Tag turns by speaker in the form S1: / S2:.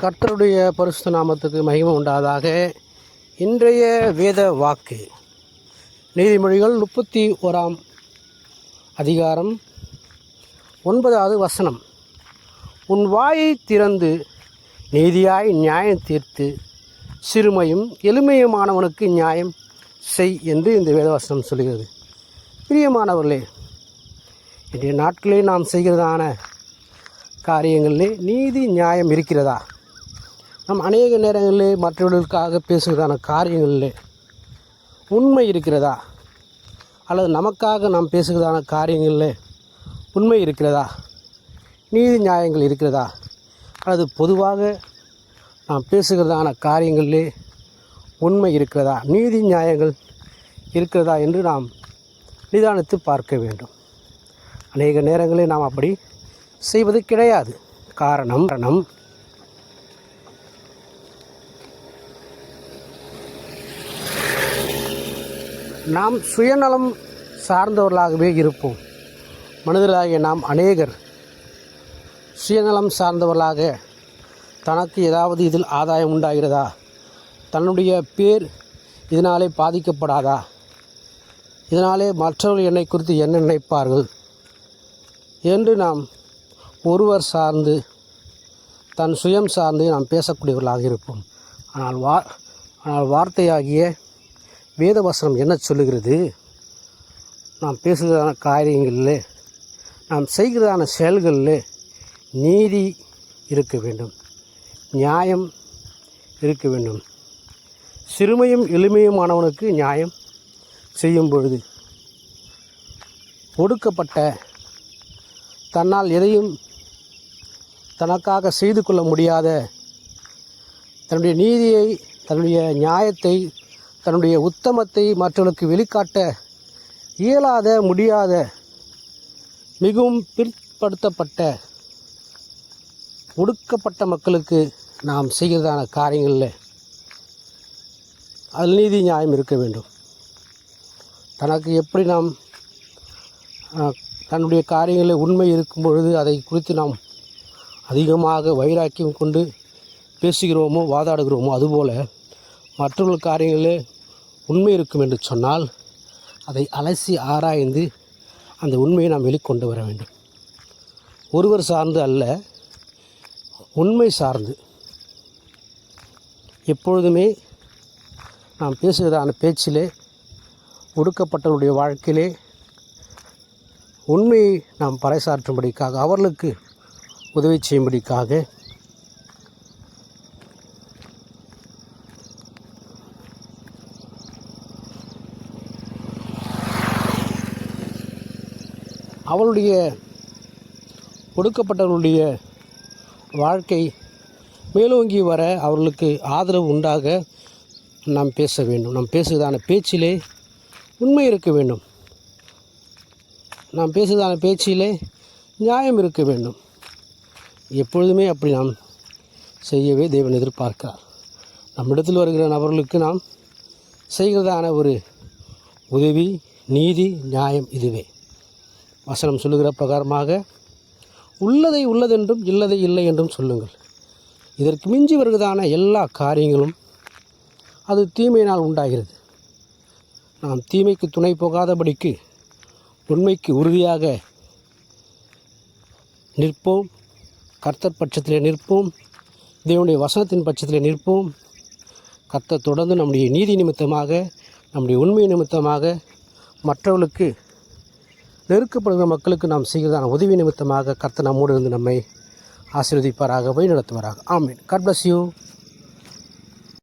S1: கர்த்தருடைய பரிசு நாமத்துக்கு மகிமை உண்டாதாக. இன்றைய வேத வாக்கு. நீதிமொழிகள் முப்பத்தி ஓராம் அதிகாரம் ஒன்பதாவது வசனம். உன் வாயை திறந்து நீதியாய் நியாயம் தீர்த்து சிறுமையும் எளிமையுமானவனுக்கு நியாயம் செய் என்று இந்த வேதவசனம் சொல்கிறது. பிரியமானவர்களே இன்றைய நாட்களே நாம் செய்கிறதான காரியங்களிலே நீதி நியாயம் இருக்கிறதா? நாம் அநேக நேரங்களிலே மற்றவர்களுக்காக பேசுகிறதான காரியங்களிலே உண்மை இருக்கிறதா? அல்லது நமக்காக நாம் பேசுகிறதான காரியங்களிலே உண்மை இருக்கிறதா? நீதி நியாயங்கள் இருக்கிறதா? அல்லது பொதுவாக நாம் பேசுகிறதான காரியங்களிலே உண்மை இருக்கிறதா? நீதி நியாயங்கள் இருக்கிறதா என்று நாம் நிதானித்து பார்க்க வேண்டும். அநேக நேரங்களில் நாம் அப்படி செய்வது கிடையாது. காரணம் காரணம் நாம் சுயநலம் சார்ந்தவர்களாகவே இருப்போம். மனிதர்களாகிய நாம் அநேகர். சுயநலம் சார்ந்தவர்களாக தனக்கு ஏதாவது இதில் ஆதாயம் உண்டாகிறதா? தன்னுடைய பேர் இதனாலே பாதிக்கப்படாதா? இதனாலே மற்றவர்கள் என்னை குறித்து என்ன நினைப்பார்கள்? என்று நாம் ஒருவர் சார்ந்து தன் சுயம் சார்ந்து நாம் பேசக்கூடியவர்களாக இருப்போம். ஆனால் வா ஆனால் வார்த்தையாகிய வேதவசனம் என்ன சொல்லுகிறது? நாம் பேசுகிறதான காரியங்களில் நாம் செய்கிறதான செயல்களில் நீதி இருக்க வேண்டும். நியாயம் இருக்க வேண்டும். சிறுமையும் எளிமையுமானவனுக்கு நியாயம் செய்யும் பொழுது ஒடுக்கப்பட்ட தன்னால் எதையும் தனக்காக செய்து கொள்ள முடியாத தன்னுடைய நீதியை தன்னுடைய நியாயத்தை தன்னுடைய உத்தமத்தை மற்றவர்களுக்கு வெளிக்காட்ட இயலாத முடியாத மிகவும் பிற்படுத்தப்பட்ட ஒடுக்கப்பட்ட மக்களுக்கு நாம் செய்கிறதான காரியங்களில் அதில் நீதி நியாயம் இருக்க வேண்டும். தனக்கு எப்படி நாம் தன்னுடைய காரியங்களில் உண்மை இருக்கும் பொழுது அதை குறித்து நாம் அதிகமாக வைராக்கியம் கொண்டு பேசுகிறோமோ வாதாடுகிறோமோ அதுபோல் மற்றவர்கள் காரியங்களில் உண்மை இருக்கும் என்று சொன்னால் அதை அலசி ஆராய்ந்து அந்த உண்மையை நாம் வெளிக்கொண்டு வர வேண்டும். ஒருவர் சார்ந்து அல்ல உண்மை சார்ந்து. எப்பொழுதுமே நாம் பேசுவதான பேச்சிலே ஒடுக்கப்பட்டவருடைய வாழ்க்கையிலே உண்மையை நாம் பறைசாற்றும்படிக்காக அவர்களுக்கு உதவி செய்யும்படிக்காக அவளுடைய ஒடுக்கப்பட்டவர்களுடைய வாழ்க்கை மேலோங்கி வர அவர்களுக்கு ஆதரவு உண்டாக நாம் பேச வேண்டும். நாம் பேசுவதான பேச்சிலே உண்மை இருக்க வேண்டும். நாம் பேசுவதான பேச்சிலே நியாயம் இருக்க வேண்டும். எப்பொழுதுமே அப்படி நாம் செய்யவே தேவன் எதிர்பார்க்கிறார். நம்மிடத்தில் வருகிற நபர்களுக்கு நாம் செய்கிறதான ஒரு உதவி நீதி நியாயம் இதுவே. வசனம் சொல்லுகிற பிரகாரமாக உள்ளதை உள்ளதென்றும் இல்லதை இல்லை என்றும் சொல்லுங்கள். இதற்கு மிஞ்சி வருகிறதான எல்லா காரியங்களும் அது தீமையினால் உண்டாகிறது. நாம் தீமைக்கு துணை போகாதபடிக்கு உண்மைக்கு உறுதியாக நிற்போம். கர்த்தர் பட்சத்திலே நிற்போம். தேவனுடைய வசனத்தின் பட்சத்திலே நிற்போம். கர்த்தர் தொடர்ந்து நம்முடைய நீதி நிமித்தமாக நம்முடைய உண்மை நிமித்தமாக மற்றவர்களுக்கு நெருக்கப்படுகிற மக்களுக்கு நாம் செய்கிறதான உதவி நிமித்தமாக கர்த்த நம்மோடு இருந்து நம்மை ஆசீர்வதிப்பாராக வழி நடத்துவாராக ஆமீன். God bless you